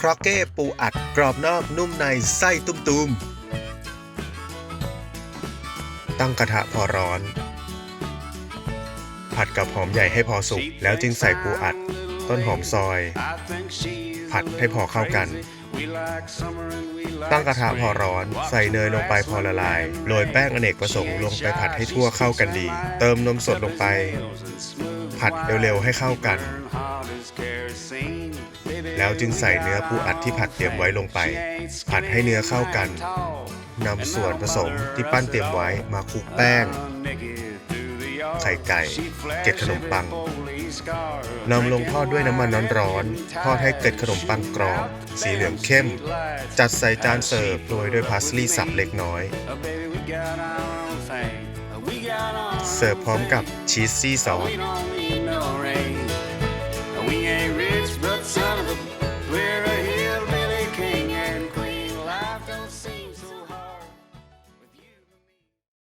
ครอกเก้ปูอัดกรอบนอกนุ่มในไส้ตุ้มๆ ตั้งกระทะพอร้อน ผัดกับหอมใหญ่ให้พอสุก แล้วจึงใส่ปูอัด ต้นหอมซอย ผัดให้พอเข้ากัน ตั้งกระทะพอร้อน ใส่เนยลงไปพอละลาย โรยแป้งอเนกประสงค์ลงไปผัดให้ทั่วเข้ากันดี เติมนมสดลงไป ผัดเร็วๆให้เข้ากัน แล้วจึงใส่เนื้อปูอัดที่ผัดเตรียมไว้ลงไป ผัดให้เนื้อเข้ากันนำส่วนผสมที่ปั้นเตรียมไว้มาคลุกแป้ง ไข่ไก่ เกล็ดขนมปังนำลงทอดด้วยน้ำมันร้อนๆทอดให้เกล็ดขนมปังกรอบ สีเหลืองเข้ม จัดใส่จานเสิร์ฟโรยด้วยพาสลีย์สับเล็กน้อย เสิร์ฟพร้อมกับชีสซี่ซอส